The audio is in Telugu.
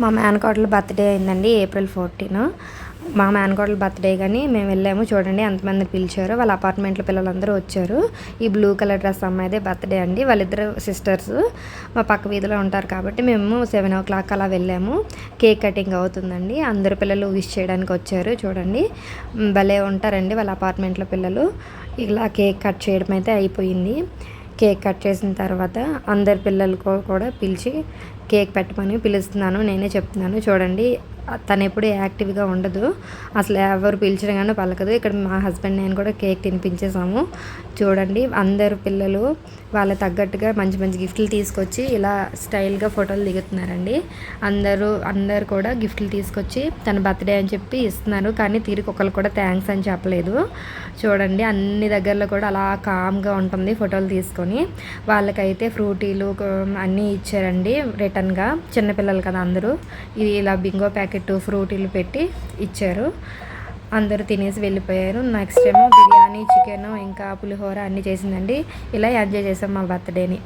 మా మేనకోడల బర్త్డే అయిందండి ఏప్రిల్ ఫోర్టీన్. మా మేనకోడల బర్త్డే కానీ మేము వెళ్ళాము. చూడండి ఎంతమంది పిలిచారు వాళ్ళ అపార్ట్మెంట్లో పిల్లలందరూ వచ్చారు. ఈ బ్లూ కలర్ డ్రెస్ అమ్మాయిదే బర్త్డే అండి. వాళ్ళిద్దరు సిస్టర్స్. మా పక్క వీధిలో ఉంటారు కాబట్టి మేము సెవెన్ ఓ క్లాక్ అలా వెళ్ళాము. కేక్ కటింగ్ అవుతుందండి. అందరు పిల్లలు విష్ చేయడానికి వచ్చారు. చూడండి. భలే ఉంటారండి వాళ్ళ అపార్ట్మెంట్లో పిల్లలు. ఇలా కేక్ కట్ చేయడం అయితే అయిపోయింది. కేక్ కట్ చేసిన తర్వాత అందరి పిల్లలకు కూడా పిలిచి కేక్ పెట్టమని పిలుస్తున్నాను నేనే చెప్తున్నాను. చూడండి తను ఎప్పుడు యాక్టివ్గా ఉండదు. అసలు ఎవరు పిలిచిన కానీ పలకదు. ఇక్కడ మా హస్బెండ్ నేను కూడా కేక్ తినిపించేసాము. చూడండి అందరు పిల్లలు వాళ్ళ తగ్గట్టుగా మంచి మంచి గిఫ్ట్లు తీసుకొచ్చి ఇలా స్టైల్గా ఫోటోలు దిగుతున్నారండి. అందరూ అందరు కూడా గిఫ్ట్లు తీసుకొచ్చి తన బర్త్డే అని చెప్పి ఇస్తున్నారు. కానీ తిరిగి ఒకరు కూడా థ్యాంక్స్ అని చెప్పలేదు. చూడండి అన్ని దగ్గరలో కూడా అలా కామ్గా ఉంటుంది ఫోటోలు తీసుకొని. వాళ్ళకైతే ఫ్రూటీలు అన్నీ ఇచ్చారండి రిటర్న్గా. చిన్నపిల్లలు కదా అందరూ. ఇది ఇలా బింగో ప్యాకెట్ ప్యాకెట్ ఫ్రూటీలు పెట్టి ఇచ్చారు. అందరూ తినేసి వెళ్ళిపోయారు. నెక్స్ట్ ఏమో బిర్యానీ చికెన్ ఇంకా పులిహోర అన్నీ చేసిందండి. ఇలా ఎంజాయ్ చేసాం మా బర్త్డేని